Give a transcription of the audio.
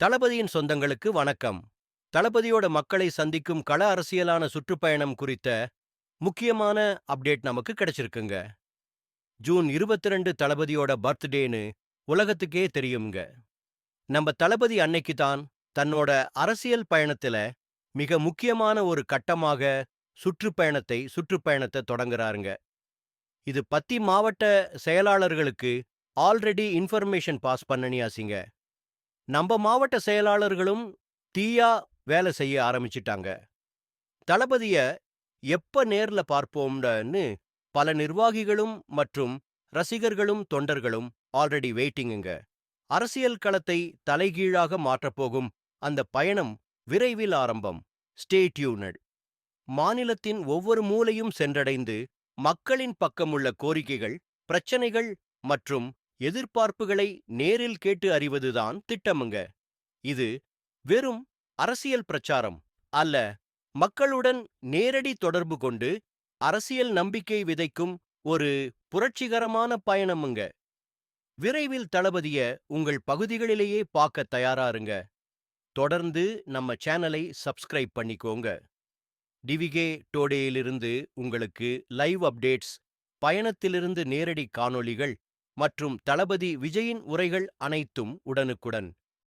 தளபதியின் சொந்தங்களுக்கு வணக்கம். தளபதியோட மக்களை சந்திக்கும் கள அரசியலான சுற்றுப்பயணம் குறித்த முக்கியமான அப்டேட் நமக்கு கிடைச்சிருக்குங்க. ஜூன் இருபத்தி ரெண்டு தளபதியோட பர்த்டேன்னு உலகத்துக்கே தெரியுங்க. நம்ம தளபதி அன்னைக்கு தான் தன்னோட அரசியல் பயணத்துல மிக முக்கியமான ஒரு கட்டமாக சுற்றுப்பயணத்தை சுற்றுப்பயணத்தை தொடங்குறாருங்க. இது பத்தி மாவட்ட செயலாளர்களுக்கு ஆல்ரெடி இன்ஃபர்மேஷன் பாஸ் பண்ணனியாசிங்க நம்ம மாவட்ட செயலாளர்களும் தீயா வேலை செய்ய ஆரம்பிச்சிட்டாங்க. தளபதிய எப்ப நேர்ல பார்ப்போம்னு பல நிர்வாகிகளும் மற்றும் ரசிகர்களும் தொண்டர்களும் ஆல்ரெடி வெயிட்டிங்குங்க. அரசியல் களத்தை தலைகீழாக மாற்றப்போகும் அந்த பயணம் விரைவில் ஆரம்பம். ஸ்டேட்யூனட் மாநிலத்தின் ஒவ்வொரு மூலையும் சென்றடைந்து மக்களின் பக்கமுள்ள கோரிக்கைகள் பிரச்சனைகள் மற்றும் எதிர்பார்ப்புகளை நேரில் கேட்டு அறிவதுதான் திட்டமுங்க. இது வெறும் அரசியல் பிரச்சாரம் அல்ல மக்களுடன் நேரடி தொடர்பு கொண்டு அரசியல் நம்பிக்கை விதைக்கும் ஒரு புரட்சிகரமான பயணமுங்க. விரைவில் தளபதிய உங்கள் பகுதிகளிலேயே பார்க்க தயாராருங்க. தொடர்ந்து நம்ம சேனலை சப்ஸ்கிரைப் பண்ணிக்கோங்க. டிவிகே டோடேயிலிருந்து உங்களுக்கு லைவ் அப்டேட்ஸ் பயணத்திலிருந்து நேரடி காணொளிகள் மற்றும் தளபதி விஜயின் உரைகள் அனைத்தும் உடனுக்குடன்.